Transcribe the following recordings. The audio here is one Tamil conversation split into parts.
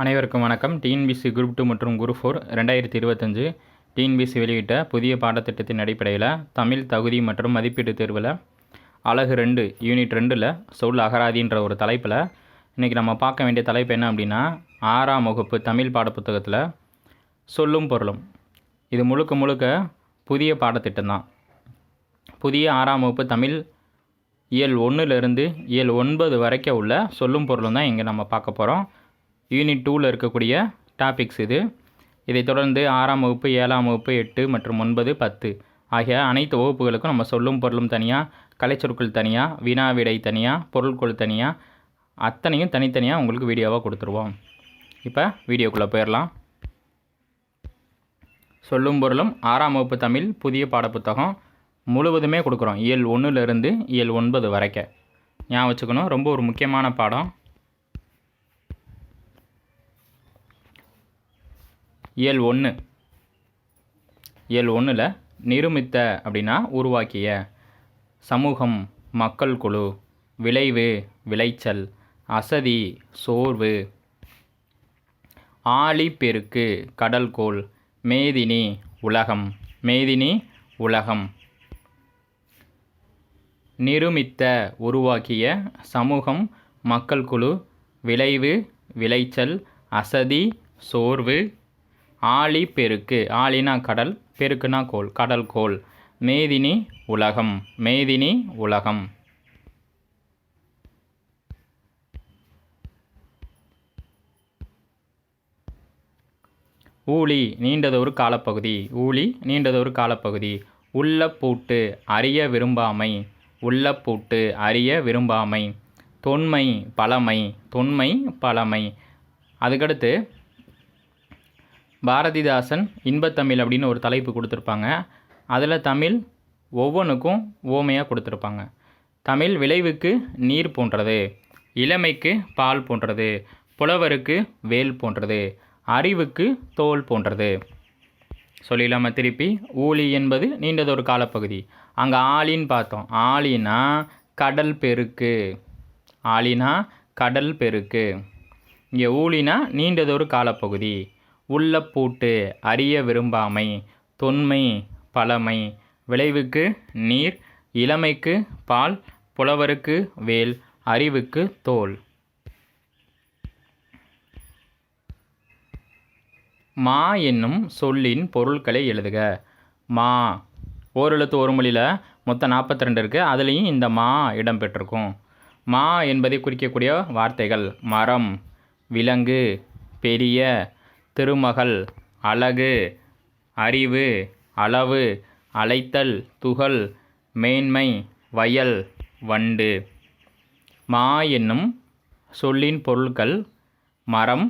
அனைவருக்கும் வணக்கம். டிஎன்பிசி குரூப் டூ மற்றும் குரூப் ஃபோர் ரெண்டாயிரத்தி இருபத்தஞ்சு டிஎன்பிசி வெளியிட்ட புதிய பாடத்திட்டத்தின் அடிப்படையில் தமிழ் தகுதி மற்றும் மதிப்பீட்டு தேர்வில் அழகு ரெண்டு யூனிட் ரெண்டில் சொல் அகராதின்ற ஒரு தலைப்பில் இன்றைக்கி நம்ம பார்க்க வேண்டிய தலைப்பு என்ன அப்படின்னா ஆறாம் வகுப்பு தமிழ் பாடப்புத்தகத்தில் சொல்லும் பொருளும். இது முழுக்க முழுக்க புதிய பாடத்திட்டம் தான். புதிய ஆறாம் வகுப்பு தமிழ் இயல் ஒன்றுலேருந்து இயல் ஒன்பது வரைக்கும் உள்ள சொல்லும் பொருளும் தான் இங்கே நம்ம பார்க்க போகிறோம் யூனிட் டூவில் இருக்கக்கூடிய டாபிக்ஸ் இது. இதைத் தொடர்ந்து ஆறாம் வகுப்பு ஏழாம் வகுப்பு எட்டு மற்றும் ஒன்பது பத்து ஆகிய அனைத்து வகுப்புகளுக்கும் நம்ம சொல்லும் பொருளும் தனியாக கலைச்சொற்கள் தனியாக வினா விடை தனியாக பொருட்கள் தனியாக அத்தனையும் தனித்தனியாக உங்களுக்கு வீடியோவாக கொடுத்துருவோம். இப்போ வீடியோக்குள்ளே போயிடலாம் சொல்லும் பொருளும் ஆறாம் வகுப்பு தமிழ் புதிய பாடப்புத்தகம் முழுவதுமே கொடுக்குறோம். இயல் ஒன்றுலேருந்து இயல் ஒன்பது வரைக்க ஞாபகம் வச்சுக்கணும் ரொம்ப ஒரு முக்கியமான பாடம். இயல் ஒன்று இயல் ஒன்றில் நிருமித்த அப்படின்னா உருவாக்கிய. சமூகம் மக்கள் குழு விளைவு விளைச்சல் அசதி சோர்வு. ஆழிப்பெருக்கு கடல்கோள் மேதினி உலகம். மேதினி உலகம். நிருமித்த உருவாக்கிய சமூகம் மக்கள் குழு விளைவு விளைச்சல் அசதி சோர்வு. ஆழி பெருக்கு. ஆழினா கடல் பெருக்குனா கோள். கடல் கோள். மேதினி உலகம். மேதினி உலகம். ஊழி நீண்டதொரு காலப்பகுதி. ஊழி நீண்டதொரு காலப்பகுதி. உள்ள பூட்டு அறிய விரும்பாமை. உள்ள பூட்டு அறிய விரும்பாமை. தொன்மை பழமை. தொன்மை பழமை. அதுக்கடுத்து பாரதிதாசன் இன்பத்தமிழ் அப்படின்னு ஒரு தலைப்பு கொடுத்துருப்பாங்க. அதில் தமிழ் ஒவ்வொன்றுக்கும் ஓமையாக கொடுத்துருப்பாங்க. தமிழ் விளைவுக்கு நீர் போன்றது இளமைக்கு பால் போன்றது புலவருக்கு வேல் போன்றது அறிவுக்கு தோல் போன்றது. சொல்லிடலாமா திருப்பி? ஊழி என்பது நீண்டதொரு காலப்பகுதி. அங்கே ஆளின்னு பார்த்தோம். ஆளினா கடல் பெருக்கு. ஆளினா கடல் பெருக்கு. இங்கே ஊழினா நீண்டதொரு காலப்பகுதி. உள்ள பூட்டு அறிய விரும்பாமை. தொன்மை பழமை. விளைவுக்கு நீர் இளமைக்கு பால் புலவருக்கு வேல் அறிவுக்கு தோல். மா என்னும் சொல்லின் பொருட்களை எழுதுக. மா ஓரெழுத்து ஒரு மொழியில் மொத்தம் நாற்பத்தி ரெண்டு இருக்குது அதுலேயும் இந்த மா இடம்பெற்றிருக்கும் மா என்பதை குறிக்கக்கூடிய வார்த்தைகள் மரம் விலங்கு பெரிய திருமகள் அழகு அறிவு அளவு அழைத்தல் துகள் மேன்மை வயல் வண்டு. மா என்னும் சொல்லின் பொருட்கள் மரம்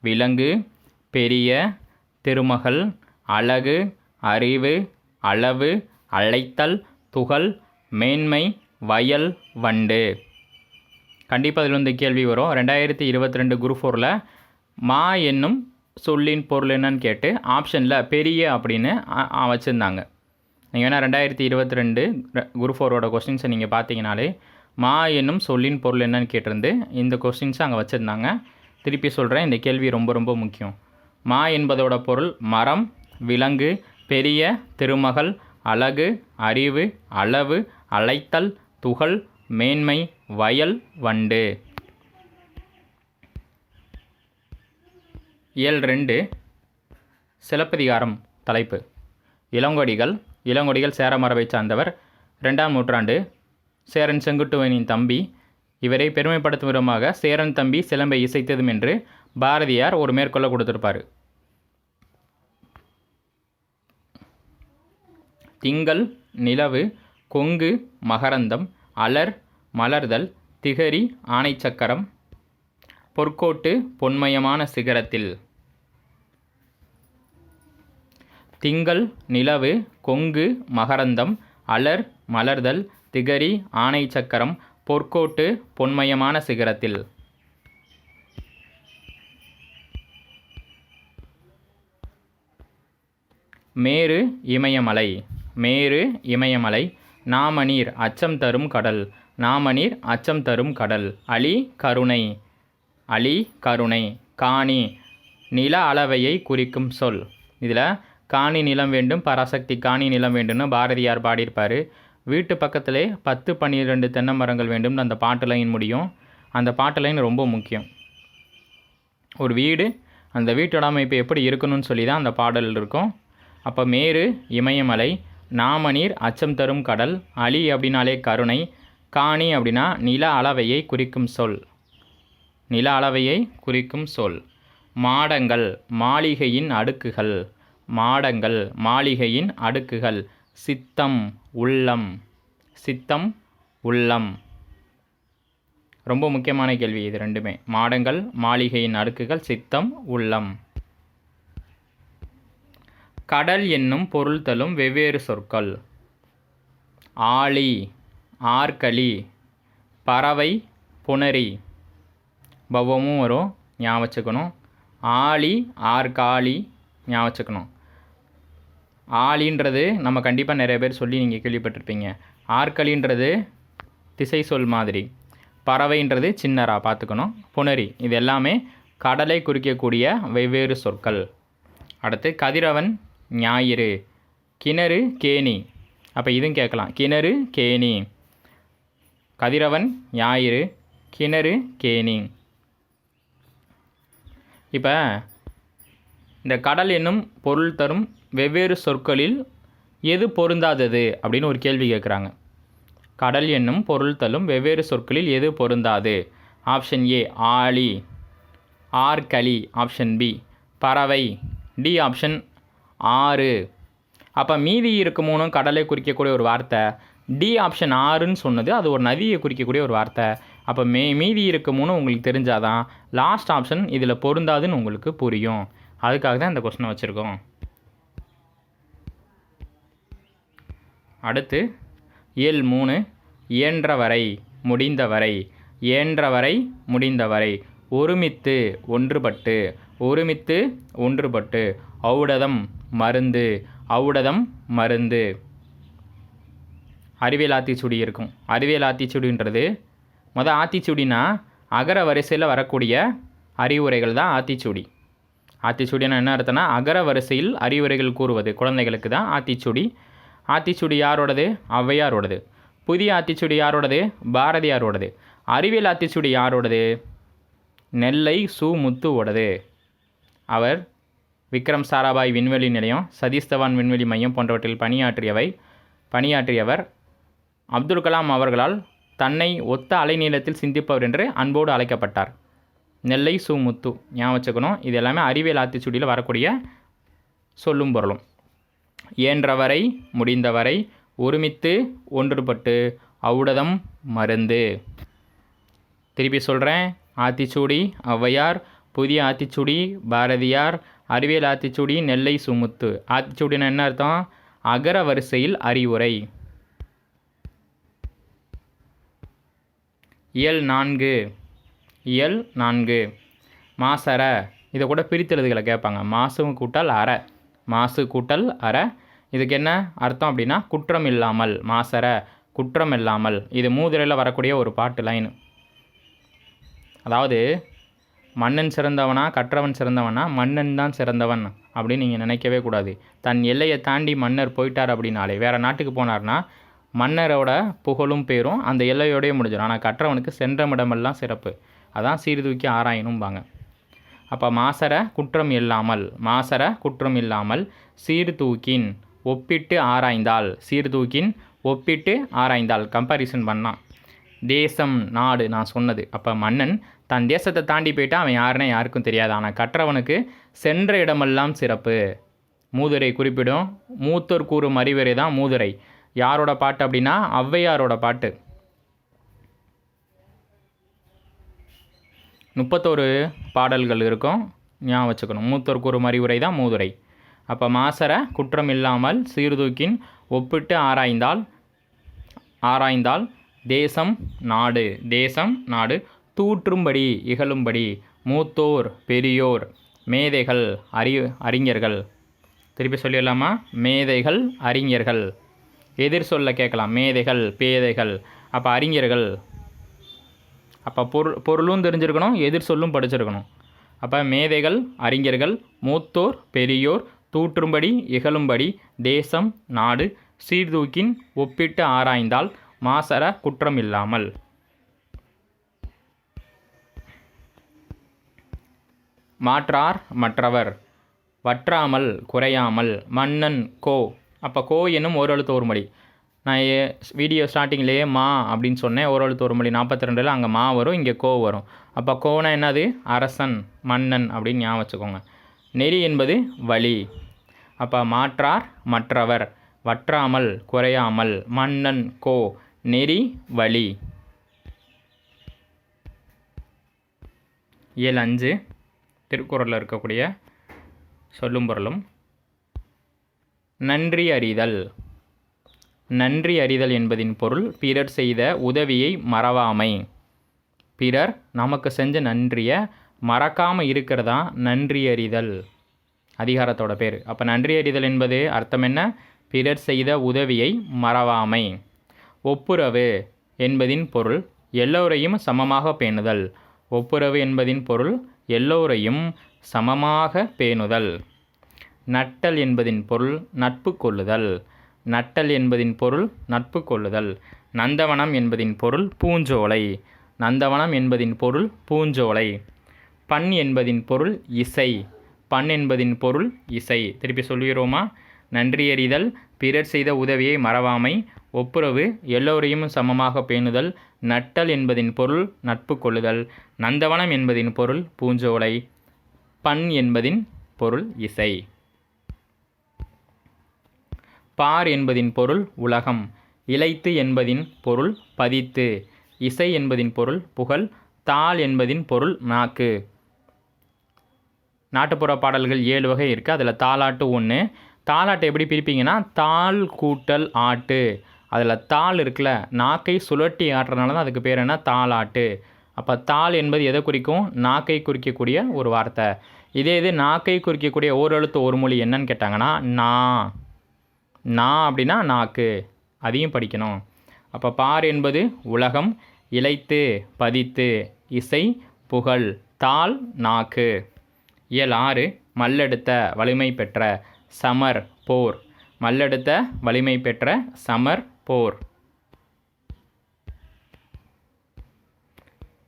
விலங்கு பெரிய திருமகள் அழகு அறிவு அளவு அழைத்தல் துகள் மேன்மை வயல் வண்டு. கண்டிப்பாக அதில் வந்து கேள்வி வரும். ரெண்டாயிரத்தி இருபத்தி ரெண்டு குரூப் ஃபோரில் மா என்னும் சொல்லின் பொருள் என்னன்னு கேட்டு ஆப்ஷனில் பெரிய அப்படின்னு வச்சுருந்தாங்க. நீங்கள் வேணால் ரெண்டாயிரத்தி இருபத்தி ரெண்டு குரூப் ஃபோரோட கொஸ்டின்ஸை நீங்கள் பார்த்தீங்கனாலே மா என்னும் சொல்லின் பொருள் என்னன்னு கேட்டிருந்து இந்த கொஸ்டின்ஸை அங்கே வச்சுருந்தாங்க. திருப்பி சொல்கிறேன் இந்த கேள்வி ரொம்ப ரொம்ப முக்கியம். மா என்பதோட பொருள் மரம் விலங்கு பெரிய திருமகள் அழகு அறிவு அளவு அழைத்தல் துகள் மேன்மை வயல் வண்டு. இயல் ரெண்டு சிலப்பதிகாரம் தலைப்பு. இளங்கொடிகள் இளங்கொடிகள் சேரமரபை சார்ந்தவர். ரெண்டாம் நூற்றாண்டு சேரன் செங்குட்டுவனின் தம்பி. இவரை பெருமைப்படுத்தும் விதமாக சேரன் தம்பி சிலம்பை இசைத்ததும் என்று பாரதியார் ஒரு மேற்கொள்ள கொடுத்திருப்பார். திங்கள் நிலவு கொங்கு மகரந்தம் அலர் மலர்தல் திகரி ஆணைச்சக்கரம் பொற்கோட்டு பொன்மயமான சிகரத்தில். திங்கள் நிலவு கொங்கு மகரந்தம் அலர் மலர்தல் திகரி ஆணை சக்கரம் பொற்கோட்டு பொன்மயமான சிகரத்தில். மேரு இமயமலை மேரு இமயமலை நாமநீர் அச்சம் தரும் கடல் நாமநீர் அச்சம் தரும் கடல் அலி கருணை. அலி கருணை காணி நில அளவையை குறிக்கும் சொல். இதில் காணி நிலம் வேண்டும் பராசக்தி காணி நிலம் வேண்டும்னு பாரதியார் பாடியிருப்பார். வீட்டு பக்கத்திலே பத்து பன்னிரெண்டு தென்னை மரங்கள் வேண்டும்னு அந்த பாட்டு லைன் முடியும். அந்த பாட்டு லைன் ரொம்ப முக்கியம். ஒரு வீடு அந்த வீட்டோட அமைப்பு எப்படி இருக்கணும்னு சொல்லி தான் அந்த பாடல் இருக்கும். அப்போ மேரு இமயமலை நாமநீர் அச்சம் தரும் கடல் அலி அப்படின்னாலே கருணை காணி அப்படின்னா நில அளவையை குறிக்கும் சொல். நில அளவையை குறிக்கும் சொல். மாடங்கள் மாளிகையின் அடுக்குகள். மாடங்கள் மாளிகையின் அடுக்குகள். சித்தம் உள்ளம். சித்தம் உள்ளம். ரொம்ப முக்கியமான கேள்வி இது ரெண்டுமே. மாடங்கள் மாளிகையின் அடுக்குகள் சித்தம் உள்ளம். கடல் என்னும் பொருள்தலும் வெவ்வேறு சொற்கள். ஆளி ஆற்களி. பறவை புனரி பவமும் வரும் ஞாபகம் வச்சுக்கணும். ஆழி ஆற்காளி ஞாபகம் வச்சுக்கணும். ஆளின்றது நம்ம கண்டிப்பாக நிறைய பேர் சொல்லி நீங்கள் கேள்விப்பட்டிருப்பீங்க. ஆற்களின்றது திசை சொல் மாதிரி. பறவைன்றது சின்னரா பார்த்துக்கணும். புனரி இது எல்லாமே கடலை குறிக்கக்கூடிய வெவ்வேறு சொற்கள். அடுத்து கதிரவன் ஞாயிறு. கிணறு கேணி. அப்போ இதுவும் கேட்கலாம். கிணறு கேணி. கதிரவன் ஞாயிறு. கிணறு கேணி. இப்போ இந்த கடல் என்னும் பொருள் தரும் வெவ்வேறு சொற்களில் எது பொருந்தாதது அப்படின்னு ஒரு கேள்வி கேட்குறாங்க கடல் என்னும் பொருள் தரும் வெவ்வேறு சொற்களில் எது பொருந்தாது? ஆப்ஷன் ஏ ஆளி ஆர் களி. ஆப்ஷன் பி பறவை. டி ஆப்ஷன் ஆறு. அப்போ மீதி இருக்க மூணும் கடலை குறிக்கக்கூடிய ஒரு வார்த்தை. டி ஆப்ஷன் ஆறுன்னு சொன்னது அது ஒரு நதியை குறிக்கக்கூடிய ஒரு வார்த்தை. அப்போ மே மீதி இருக்க உங்களுக்கு உங்களுக்கு தெரிஞ்சாதான் லாஸ்ட் ஆப்ஷன் இதில் பொருந்தாதுன்னு உங்களுக்கு புரியும். அதுக்காக தான் இந்த கொஸ்டினை வச்சுருக்கோம். அடுத்து இயல் மூணு இயன்றவரை முடிந்தவரை இயன்றவரை முடிந்தவரை ஒருமித்து ஒன்றுபட்டு ஒருமித்து ஒன்றுபட்டு ஔடதம் மருந்து ஔடதம் மருந்து. அறிவியல் ஆத்திச்சுடி இருக்கும். அறிவியல் ஆத்திச்சுடின்றது மொதல் ஆத்திச்சூடினா அகர வரிசையில் வரக்கூடிய அறிவுரைகள் தான் ஆத்திச்சூடி. ஆத்திச்சூடினா என்ன அர்த்தம்னா அகர வரிசையில் அறிவுரைகள் கூறுவது. குழந்தைகளுக்கு தான் ஆத்திச்சூடி. ஆத்திச்சூடி யாரோடது? ஔவையாரோடது. புதிய ஆத்திச்சூடி யாரோடது? பாரதியாரோடது. அறிவியல் ஆத்திச்சூடி யாரோடது? நெல்லை சு. முத்துவோடது. அவர் விக்ரம் சாராபாய் விண்வெளி நிலையம் சதீஷ் தவான் விண்வெளி மையம் போன்றவற்றில் பணியாற்றியவை பணியாற்றியவர் அப்துல் கலாம் அவர்களால் தன்னை ஒத்த அலைநீளத்தில் சிந்திப்பவர் என்று அன்போடு அழைக்கப்பட்டார். நெல்லை சு முத்து ஞாபகம் வச்சுக்கணும். இது எல்லாமே அறிவியல் ஆத்திச்சூடியில் வரக்கூடிய சொல்லும் பொருளும். இயன்றவரை முடிந்தவரை ஒருமித்து ஒன்றுபட்டு அவுடதம் மருந்து. திருப்பி சொல்கிறேன் ஆத்திச்சூடி ஔவையார் புதிய ஆத்திச்சூடி பாரதியார் அறிவியல் ஆத்திச்சூடி நெல்லை சுமுத்து. ஆத்திச்சூடினா என்ன அர்த்தம்? அகர வரிசையில் அறிவுரை. இயல் நான்கு. இயல் நான்கு. மாசர இதை கூட பிரித்தெழுதுகளை கேட்பாங்க. மாசு கூட்டல் அற. மாசு கூட்டல் அற. இதுக்கு என்ன அர்த்தம் அப்படின்னா குற்றம் இல்லாமல். மாசர குற்றம் இல்லாமல். இது மூதுரையில் வரக்கூடிய ஒரு பாட்டு லைன். அதாவது மன்னன் சிறந்தவனா கற்றவன் சிறந்தவனா மன்னன் தான் சிறந்தவன் அப்படின்னு நீங்கள் நினைக்கவே கூடாது. தன் எல்லையை தாண்டி மன்னர் போயிட்டார் அப்படின்னாலே வேறு நாட்டுக்கு போனார்னா மன்னரோட புகழும் பேரும் அந்த எல்லையோடயே முடிஞ்சிடும். ஆனால் கற்றவனுக்கு சென்றமிடமெல்லாம் சிறப்பு. அதான் சீர்தூக்கி ஆராயணும்பாங்க. அப்போ மாசர குற்றம் இல்லாமல் மாசர குற்றம் இல்லாமல் சீர்தூக்கின் ஒப்பிட்டு ஆராய்ந்தால் சீர்தூக்கின் ஒப்பிட்டு ஆராய்ந்தால் கம்பாரிசன் பண்ணான் தேசம் நாடு நான் சொன்னது. அப்போ மன்னன் தன் தேசத்தை தாண்டி போயிட்டா அவன் யாருன்னு யாருக்கும் தெரியாது. ஆனால் கற்றவனுக்கு சென்ற இடமெல்லாம் சிறப்பு. மூதுரை குறிப்பிடும் மூத்தோர் கூறும் அறிவுரை தான் மூதுரை. யாரோட பாட்டு அப்படின்னா ஔவையாரோட பாட்டு. முப்பத்தோரு பாடல்கள் இருக்கும். ஞாபகம் வச்சுக்கணும். மூத்தோர் ஒரு அறிவுரை தான் மூதுரை. அப்போ மாசர குற்றம் இல்லாமல் சீர்தூக்கின் ஒப்பிட்டு ஆராய்ந்தால் ஆராய்ந்தால் தேசம் நாடு தேசம் நாடு தூற்றும்படி இகழும்படி மூத்தோர் பெரியோர் மேதைகள் அறி அறிஞர்கள். திருப்பி சொல்லிடலாமா? மேதைகள் அறிஞர்கள். எதிர் சொல்ல கேட்கலாம். மேதைகள் பேதைகள் அப்போ அறிஞர்கள். அப்போ பொருள் பொருளும் தெரிஞ்சிருக்கணும் எதிர் சொல்லும் படிச்சிருக்கணும். அப்போ மேதைகள் அறிஞர்கள் மூத்தோர் பெரியோர் தூற்றும்படி இகழும்படி தேசம் நாடு சீர்தூக்கின் ஒப்பிட்டு ஆராய்ந்தால் மாசர குற்றம் இல்லாமல். மாற்றார் மற்றவர் வற்றாமல் குறையாமல் மன்னன் கோ அப்போ கோ என்னும் ஒரு எழுத்து ஒரு மொழி. நான் ஏ- வீடியோ ஸ்டார்டிங்லேயே மா அப்படின்னு சொன்னேன். ஒரு எழுத்து ஒரு மொழி. நாற்பத்தி ரெண்டில் அங்கே மா வரும் இங்கே கோ வரும். அப்போ கோனா என்னது? அரசன் மன்னன் அப்படின்னு ஞாபகம் வச்சுக்கோங்க. நெறி என்பது வழி. அப்போ மாற்றார் மற்றவர். வற்றாமல் குறையாமல் மன்னன் கோ. நெறி வழி. ஏழு அஞ்சு. திருக்குறளில் இருக்கக்கூடிய சொல்லும் பொருளும். நன்றி அறிதல். நன்றி அறிதல் என்பதின் பொருள் பிறர் செய்த உதவியை மறவாமை. பிறர் நமக்கு செஞ்ச நன்றியை மறக்காமல் இருக்கிறதா? நன்றி அறிதல். அதிகாரத்தோட பேர். அப்போ நன்றி அறிதல் என்பது அர்த்தம் என்ன? பிறர் செய்த உதவியை மறவாமை. ஒப்புரவு என்பதின் பொருள் எல்லோரையும் சமமாக பேணுதல். ஒப்புரவு என்பதின் பொருள் எல்லோரையும் சமமாக பேணுதல். நட்டல் என்பதின் பொருள் நட்பு கொள்ளுதல். நட்டல் என்பதின் பொருள் நட்பு கொள்ளுதல். நந்தவனம் என்பதின் பொருள் பூஞ்சோலை. நந்தவனம் என்பதின் பொருள் பூஞ்சோலை. பண் என்பதின் பொருள் இசை. பண் என்பதின் பொருள் இசை. திருப்பி சொல்கிறோமா நன்றியறிதல் பிறர் செய்த உதவியை மறவாமை. ஒப்புரவு. எல்லோரையும் சமமாக பேணுதல். நட்டல் என்பதின் பொருள் நட்பு கொள்ளுதல். நந்தவனம் என்பதின் பொருள் பூஞ்சோலை. பண் என்பதின் பொருள் இசை. பார் என்பதின் பொருள் உலகம் இழைத்து என்பதின் பொருள் பதித்து இசை என்பதின் பொருள் புகழ் தாள் என்பதின் பொருள் நாக்கு. நாட்டுப்புற பாடல்கள் ஏழு வகை இருக்குது அதில் தாலாட்டு ஒன்று தாலாட்டு எப்படி பிரிப்பீங்கன்னா தாள் கூட்டல் ஆட்டு. அதில் தாள் இருக்குல்ல நாக்கை சுழட்டி ஆட்டுறதுனால தான் அதுக்கு பேர் என்ன? தாளாட்டு. அப்போ தாள் என்பது எதை குறிக்கும்? நாக்கை குறிக்கக்கூடிய ஒரு வார்த்தை. இதே இது நாக்கை குறிக்கக்கூடிய ஓரெழுத்து ஒரு மொழி என்னன்னு கேட்டாங்கன்னா நா. நா அப்படின்னா நாக்கு. அதையும் படிக்கணும். அப்போ பார் என்பது உலகம் இழைத்து பதித்து இசை புகழ் தாள் நாக்கு. இயல் ஆறு மல்லெடுத்த வலிமை பெற்ற சமர் போர். மல்லெடுத்த வலிமை பெற்ற சமர் போர்.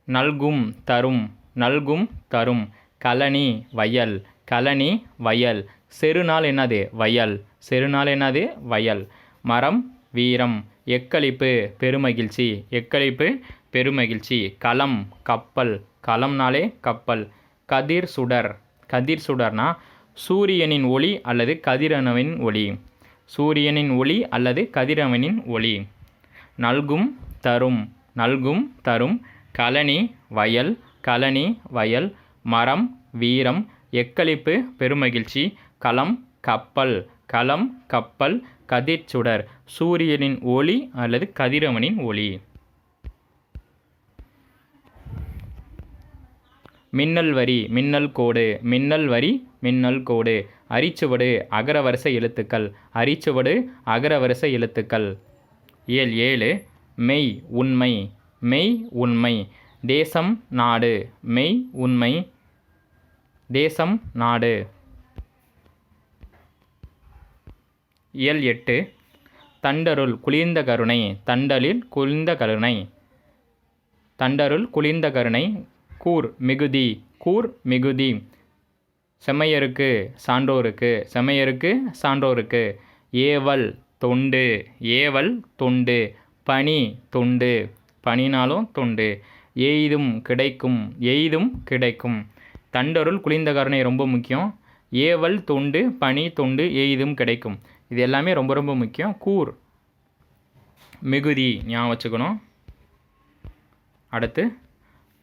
நல்கும் தரும். நல்கும் தரும். கலனி வயல். கலனி வயல். செருநாள் என்னது? வயல். செருநாள் என்னது? வயல். மரம் வீரம். எக்களிப்பு பெருமகிழ்ச்சி. எக்களிப்பு பெருமகிழ்ச்சி. களம் கப்பல். களம்னாலே கப்பல். கதிர் சுடர். கதிர் சுடர்னா சூரியனின் ஒளி அல்லது கதிரவனின் ஒளி. சூரியனின் ஒளி அல்லது கதிரவனின் ஒளி. நல்கும் தரும். நல்கும் தரும். கலனி வயல். கலனி வயல். மரம் வீரம். எக்களிப்பு பெருமகிழ்ச்சி. களம் கப்பல். களம் கப்பல் கதிர்ச்சுடர் சூரியனின் ஒளி அல்லது கதிரவனின் ஒளி. மின்னல் வரி மின்னல் கோடு மின்னல் வரி மின்னல் கோடு. அரிச்சுவடு அகரவரிசை எழுத்துக்கள். அரிச்சுவடு அகரவரிசை எழுத்துக்கள். ஏழு ஏழு மெய் உண்மை. மெய் உண்மை. தேசம் நாடு. மெய் உண்மை. தேசம் நாடு. இயல் எட்டு தண்டருள் குளிர்ந்த கருணை தண்டலில் குளிர்ந்த கருணை. தண்டருள் குளிர்ந்த கருணை கூர் மிகுதி கூர் மிகுதி. செம்மையருக்கு சான்றோருக்கு செம்மையருக்கு சான்றோருக்கு. ஏவல் தொண்டு ஏவல் தொண்டு. பனி தொண்டு பனினாலும் தொண்டு. எய்தும் கிடைக்கும் எய்தும் கிடைக்கும். தண்டருள் குளிர்ந்த கருணை ரொம்ப முக்கியம். ஏவல் தொண்டு பனி தொண்டு எய்தும் கிடைக்கும். இது எல்லாமே ரொம்ப ரொம்ப முக்கியம். கூர். மிகுதி ஞாபகம் வச்சுக்கணும். அடுத்து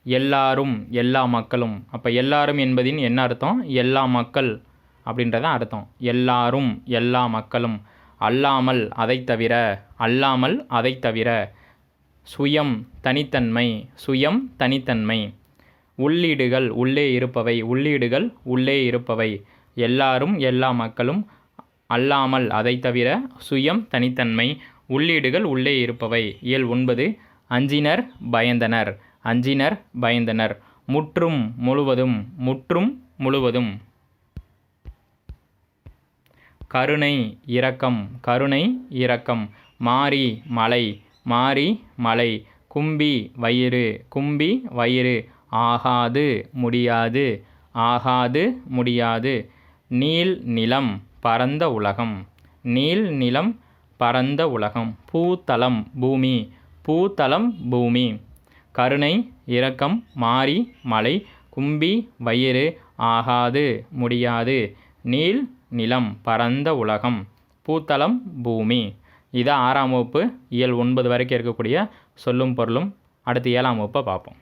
எல்லாரும் எல்லா மக்களும். அப்போ எல்லாரும் என்பதின் என்ன அர்த்தம்? எல்லா மக்கள் அப்படின்றதான் அர்த்தம். எல்லாரும் எல்லா மக்களும். அல்லாமல் அதை தவிர அல்லாமல் அதை தவிர. சுயம் தனித்தன்மை. சுயம் தனித்தன்மை. உள்ளீடுகள் உள்ளே இருப்பவை உள்ளீடுகள் உள்ளே இருப்பவை. எல்லாரும் எல்லா மக்களும் அல்லாமல் அதை தவிர சுயம் தனித்தன்மை உள்ளீடுகள் உள்ளே இருப்பவை. இயல் ஒன்பது அஞ்சினர் பயந்தனர். அஞ்சினர் பயந்தனர். முற்றும் முழுவதும் முற்றும் முழுவதும். கருணை இரக்கம். கருணை இரக்கம். மாறி மலை. மாறி மலை. கும்பி வயிறு. கும்பி வயிறு. ஆகாது முடியாது. ஆகாது முடியாது. நீல் நிலம். பரந்த உலகம். நீல் நிலம் பரந்த உலகம். பூத்தலம் பூமி. பூத்தலம் பூமி. கருணை இரக்கம் மாறி மலை கும்பி வயிறு ஆகாது முடியாது. நீல் நிலம் பரந்த உலகம். பூத்தலம் பூமி. இது ஆறாம் வகுப்பு இயல் ஒன்பது வரைக்கும் இருக்கக்கூடிய சொல்லும் பொருளும். அடுத்து ஏழாம் வகுப்பை பார்ப்போம்.